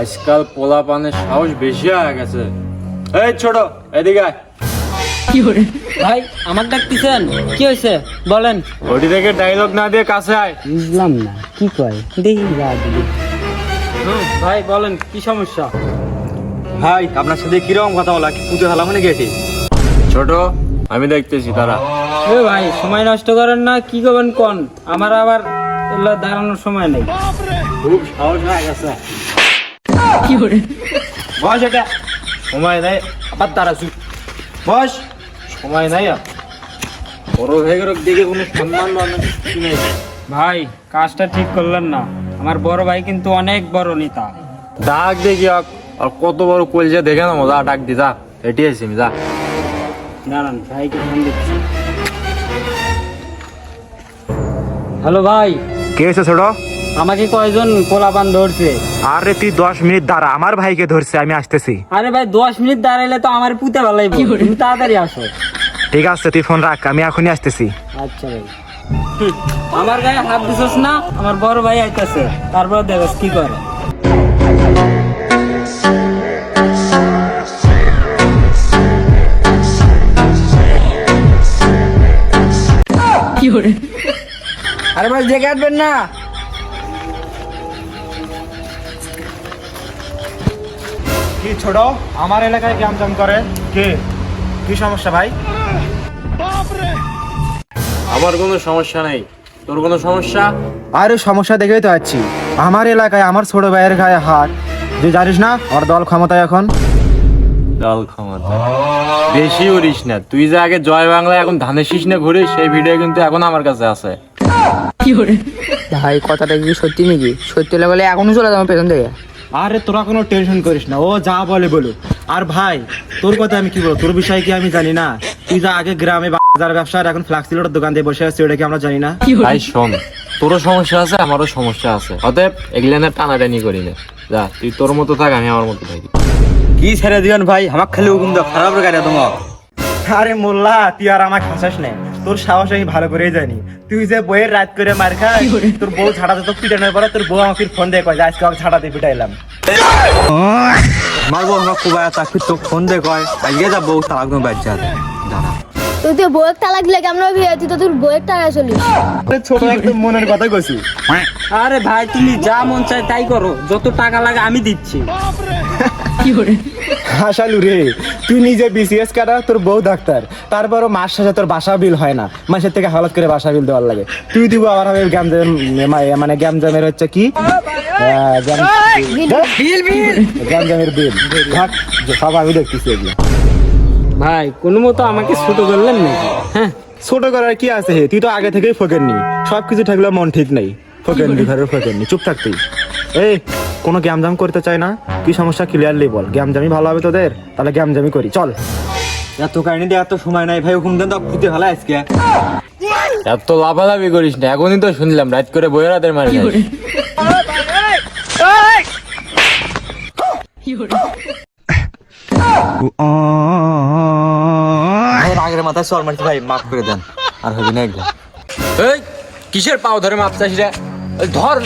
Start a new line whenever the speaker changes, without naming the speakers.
আজকাল পোলা পানের সাহস বেশি হয়ে গেছে। এই ছোট এদিকে।
ভাই আমার ডাকতেছেন? কি হয়েছে? বলেন।
ওটি থেকে ডায়লগ না দিয়ে কাছে আয়।
বুঝলাম না কি কয়? দেখি ভাই বলেন কি সমস্যা?
ভাই আপনার সাথে কীরকম কথা বলা? পুজো হলাম মানে
ছোট আমি দেখতেছি তারা
এ ভাই সময় নষ্ট করেন না কি করবেন কোন? আমার আবার দাঁড়ানোর সময় নেই।
খুব সাহস হয়ে গেছে।
বস এটা? সময় নেই আবার বস সময় নাই
বড় হয়ে গেল দেখে কোনো সম্মান নেই।
ভাই কাজটা ঠিক করলেন না। আমার বড় ভাই কিন্তু অনেক বড় নেতা।
ডাক দেখি আর আর কত বড় কলজা দেখে না মজা ডাক দি যা। এটি আছি যা।
দাঁড়ান ভাইকে ফোন দিচ্ছি। হ্যালো ভাই।
কে এসে ছোট
আমাকে কয়জন পোলাপান ধরছে?
আরে তুই দশ মিনিট দাঁড়া আমার ভাইকে ধরছে আমি আসতেছি।
আরে ভাই দশ মিনিট দাঁড়াইলে তো আমার পুঁতে ভালাই তুমি তাড়াতাড়ি আসো।
ঠিক আছে তুই ফোন রাখ আমি এখনই আসতেছি।
আচ্ছা ভাই। আমার গায়ে হাত দিছস না আমার বড় ভাই আইতাছে। তারপর দেখস কি করে। আরে ভাই জেগে আসবেন না।
কি ছোট আমার এলাকায় গ্যাম জাম করে? কে? কি সমস্যা ভাই?
আমার কোনো সমস্যা নেই। তোর কোনো সমস্যা?
আরে সমস্যা দেখেই তো আছি। আমার এলাকায় আমার ছোট ভাইয়ের গায়ে হাত। তুই জানিস না ওর দল ক্ষমতায় এখন?
দল ক্ষমতা বেশি উড়িস না। তুই যে আগে জয় বাংলা এখন ধানের শীষ না ঘুরিস সেই ভিডিও কিন্তু এখন আমার কাছে আছে।
ভাই কথাটা কি সত্যি নাকি? সত্যি হলে বলে এখনও চলে যাব পেছন থেকে।
আরে তোরা কোনো টেনশন করিস না। ও যা বলে বলুক। আর ভাই তোর কথা আমি কি বলব? তোর বিষয়ে কি আমি জানি না? তুই যা আগে গ্রামে বাজার ব্যবসা আর এখন ফ্লাক্স সিলোটের দোকান দিয়ে বসে আছিস ওটা কি আমরা জানি না?
ভাই শোন তোরও সমস্যা আছে আমারও সমস্যা আছে। অতএব এগুলো না টানাটানি করি না। যা তুই তোর মতো থাক আমি আমার মতো থাকি।
কি ছেড়ে দিবেন ভাই? আমার খালি হুকুম দাও খারাপ গাড়ি তোমার আরে মোল্লা তুই আর আমাকে হাসাস না। তোর সাহস আমি ভালো করেই জানি। তুই যে বইয়ের রাত করে মার খাই তোর বউ ছাড়াতে তো পিটানোর পরে তোর বউ আমাকে ফোন দিয়ে কয় যে আজকে আমাকে ছাড়াতে পিটাইলাম। আমার বউ আমার খুব চাকরি তো ফোন দিয়ে কয় আজকে যা বউ তালাক দেবো বাচ্চা
তুই তো বউয়ের তালাক দিলে কেমন হবে? তুই তো তোর বউয়ের টাকা চলিস
ছোট একদম মনের কথা কইছি।
আরে ভাই তুমি যা মন চায় তাই করো। যত টাকা লাগে আমি দিচ্ছি।
হাসালু রে তুই নিজে বিসিএস কাটা তোর বউ ডাক্তার। তারপরও মাস শেষে তোর বাসা বিল হয় না। মাসের থেকে হালত করে বাসা বিল দেওয়ার লাগে। তুই দিব আবার হবে গ্যামজাম মানে গ্যামজামের হচ্ছে কি? গ্যাম- গ্যামজামের বিল সব আমি দেখতেছি এগুলো।
ভাই কোনো মতো আমাকে ছোট করলেন নাকি? হ্যাঁ?
ছোট করার কি আছে হে? তুই তো আগে থেকেই ফকের নি সব কিছু থাকলে মন ঠিক নাই। ফকের নি ঘরের ফকের নি চুপ থাকতেই এই কোনো গ্যামজাম করতে চাই না। কি সমস্যা ক্লিয়ারলি বল। গ্যামজামি ভালো হবে তোদের? তাহলে গ্যামজামি করি। চল। এত কাহিনী দিয়ে এত সময় নাই ভাই হুকুম দেন তো পুঁতে ভালো আজকে।
এত লাফালাফি করিস না এখনই তো শুনলাম রাত করে বইয়ের রাতের মারি।
আগের মাথায় সর মারছি ভাই মাফ করে দেন। আর হবে না একদম
কিসের পাও ধরে মাপচাস রে এই ধর